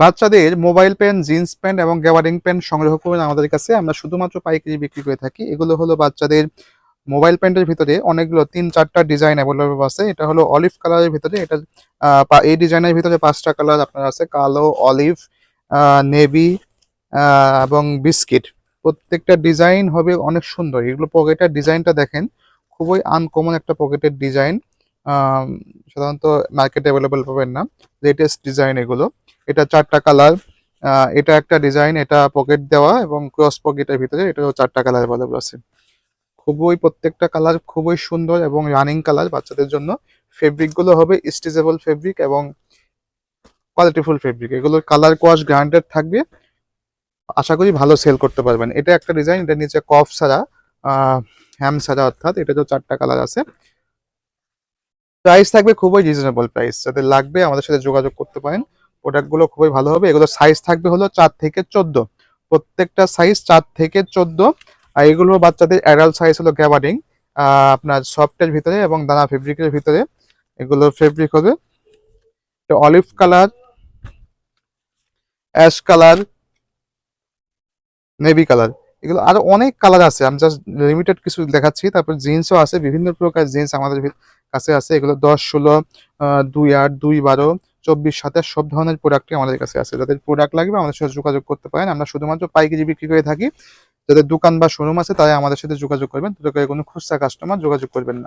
বাচ্চাদের mobile pen, jeans pant এবং গ্যাবারিং pant সংগ্রহ করবেন আমাদের কাছে। আমরা শুধুমাত্র পাইকারি বিক্রি করে থাকি। এগুলো হলো বাচ্চাদের মোবাইল প্যান্টের ভিতরে অনেকগুলো তিন, চারটা ডিজাইন অ্যাভেলেবল আছে। এটা হলো অলিভ কালারের ভিতরে। এটা এই ডিজাইনের ভিতরে পাঁচটা কালার আপনার আছে। কালো অলিভ নেভি এবং বিস্কিট প্রত্যেকটা ডিজাইন হবে অনেক সুন্দর। এগুলো পকেটের ডিজাইনটা দেখেন। খুবই আনকমন একটা পকেটের ডিজাইন। সাধারণত মার্কেটে অ্যাভেলেবেল পাবেন না লেটেস্ট ডিজাইন এগুলো। এটা চারটা কালার এটা একটা ডিজাইন এটা পকেট দেওয়া এবং ক্রস পকেটের ভিতরে এটাও চারটা কালার অ্যাভেলেবল আছে। খুবই প্রত্যেকটা কালার খুবই সুন্দর এবং রানিং কালার বাচ্চাদের জন্য। ফেব্রিকগুলো হবে স্টিচেবল ফেব্রিক এবং কোয়ালিটিফুল ফেব্রিক এগুলোর কালার কোয়াশ গ্রান্ডেড থাকবে। আশা করি ভালো সেল করতে পারবেন। এটা একটা ডিজাইন এটা নিচে কফ ছাড়া হ্যাম ছাড়া অর্থাৎ এটা তো চারটা কালার আছে। প্রাইস থাকবে খুবই রিজনেবল প্রাইস যাদের লাগবে আমাদের সাথে যোগাযোগ করতে পারেন। প্রোডাক্টগুলো খুবই ভালো হবে। এগুলো সাইজ থাকবে হলো চার থেকে চোদ্দ। প্রত্যেকটা সাইজ চার থেকে চোদ্দ। আর এগুলো বাচ্চাদের অ্যাডাল্ট সাইজ হলো গ্যাবার্ডিং আপনার সফটের ভিতরে এবং দানা ফেব্রিকের ভিতরে। এগুলো ফেব্রিক হবে। Olive colour ash colour navy colour এগুলো আরও অনেক কালার আছে। আমি জাস্ট লিমিটেড কিছু দেখাচ্ছি। তারপর জিন্সও আছে, বিভিন্ন প্রকার জিন্স আমাদের কাছে আছে। এগুলো দশ, ষোলো দুই আট, দুই বারো, চব্বিশ, সাতাশ, সব ধরনের প্রোডাক্টই আমাদের কাছে আছে। যাদের প্রোডাক্ট লাগবে আমাদের সাথে যোগাযোগ করতে পারেন। আমরা শুধুমাত্র পাইকারি বিক্রি করে থাকি। যাদের দোকান বা শোরুম আছে তারা আমাদের সাথে যোগাযোগ করবেন। তাদের কোনো খুচরা কাস্টমার যোগাযোগ করবেন না।